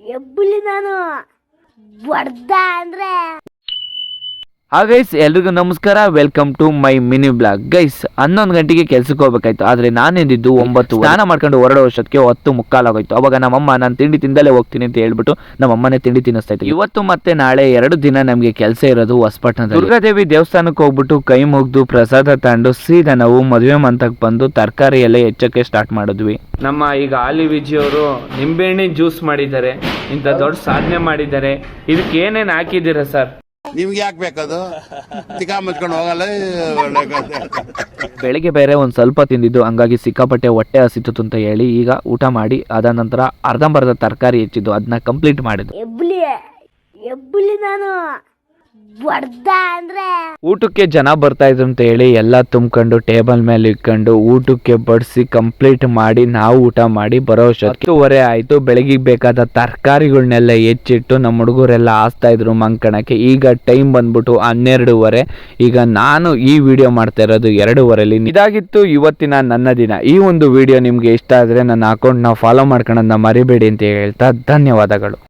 ಎಬ್ಬುಲಿ ನಾನು ಬಡ್ದ ಅಂದ್ರೆ ಹಾ ಗೈಸ್ ಎಲ್ರಿಗೂ ನಮಸ್ಕಾರ. Welcome to my mini blog guys ಹನ್ನೊಂದು ಗಂಟೆಗೆ ಕೆಲ್ಸಕ್ಕೆ ಹೋಗ್ಬೇಕಾಯ್ತು. ಆದ್ರೆ ನಾನೆಂದಿದ್ದು ಒಂಬತ್ತು ಸ್ನಾನ ಮಾಡ್ಕೊಂಡು ಹೊರಡೋ ವರ್ಷಕ್ಕೆ ಹತ್ತು ಮುಕ್ಕಾಲಾಗೋಯ್ತು. ಅವಾಗ ನಮ್ಮಮ್ಮ ನಾನು ತಿಂಡಿ ತಿಂದಲೇ ಹೋಗ್ತೀನಿ ಅಂತ ಹೇಳ್ಬಿಟ್ಟು ನಮ್ಮಮ್ಮನೇ ತಿಂಡಿ ತಿನ್ನಿಸ್ತಾ ಇತ್ತು ಇವತ್ತು ಮತ್ತೆ ನಾಳೆ ಎರಡು ದಿನ ನಮಗೆ ಕೆಲಸ ಇರೋದು ಹೊಸಪಟ್ಟಣ ದುರ್ಗಾದೇವಿ ದೇವಸ್ಥಾನಕ್ಕೆ ಹೋಗ್ಬಿಟ್ಟು ಕೈ ಮುಗ್ದು ಪ್ರಸಾದ ತಗೊಂಡು ಸೀದಾ ನಾವು ಮದುವೆ ಮಂತಕ್ಕೆ ಬಂದು ತರಕಾರಿ ಎಲ್ಲ ಹೆಚ್ಚಕ್ಕೆ ಸ್ಟಾರ್ಟ್ ಮಾಡಿದ್ವಿ. ನಮ್ಮ ಈಗ ಆಲಿ ವಿಜಿಯವರು ನಿಂಬೆಹಣ್ಣಿನ ಜ್ಯೂಸ್ ಮಾಡಿದ್ದಾರೆ. ಇಂಥ ದೊಡ್ಡ ಸಾಧನೆ ಮಾಡಿದ್ದಾರೆ. ಇದಕ್ಕೆ ಏನೇನು ಹಾಕಿದ್ದೀರಾ ಸರ್? ನಿಮ್ಗೆ ಯಾಕೆ ಬೇಕದು? ತಿಕಾ ಮುಚ್ಕೊಂಡು ಹೋಗಲ್ಲ ಒಳ್ಳೆ ಬೆಳಿಗ್ಗೆ ಬೇರೆ ಒಂದು ಸ್ವಲ್ಪ ತಿಂದಿದ್ದು ಹಂಗಾಗಿ ಸಿಕ್ಕಾಪಟ್ಟೆ ಹೊಟ್ಟೆ ಹಸಿತು ಅಂತ ಹೇಳಿ ಈಗ ಊಟ ಮಾಡಿ ಅದ ನಂತರ ಅರ್ಧಂಬರ್ಧ ತರಕಾರಿ ಹೆಚ್ಚಿದ್ದು ಅದನ್ನ ಕಂಪ್ಲೀಟ್ ಮಾಡಿದ್ದು. ಎಬ್ಬುಲಿ ಎಬ್ಬುಲಿ ನಾನು. ಊಟಕ್ಕೆ ಜನ ಬರ್ತಾ ಇದ್ರು ಅಂತ ಹೇಳಿ ಎಲ್ಲ ತುಂಬ್ಕೊಂಡು ಟೇಬಲ್ ಮೇಲೆ ಇಟ್ಕೊಂಡು ಊಟಕ್ಕೆ ಬಡಿಸಿ ಕಂಪ್ಲೀಟ್ ಮಾಡಿ ನಾವು ಊಟ ಮಾಡಿ ಬರೋ ಹತ್ತುವರೆ ಆಯ್ತು. ಬೆಳಗ್ಗೆ ಬೇಕಾದ ತರಕಾರಿಗಳನ್ನೆಲ್ಲ ಹೆಚ್ಚಿಟ್ಟು ನಮ್ಮ ಹುಡುಗರೆಲ್ಲ ಆಸ್ತಾ ಇದ್ರು ಮಂಕಣಕ್ಕೆ. ಈಗ ಟೈಮ್ ಬಂದ್ಬಿಟ್ಟು ಹನ್ನೆರಡೂವರೆ. ಈಗ ನಾನು ಈ ವಿಡಿಯೋ ಮಾಡ್ತಾ ಇರೋದು ಎರಡೂವರೆಲಿ. ಇದಾಗಿತ್ತು ಇವತ್ತಿನ ನನ್ನ ದಿನ. ಈ ಒಂದು ವಿಡಿಯೋ ನಿಮ್ಗೆ ಇಷ್ಟ ಆದ್ರೆ ನನ್ನ ಅಕೌಂಟ್ನ ಫಾಲೋ ಮಾಡ್ಕೊಳ್ಳೋದನ್ನ ಮರಿಬೇಡಿ ಅಂತ ಹೇಳ್ತಾ ಧನ್ಯವಾದಗಳು.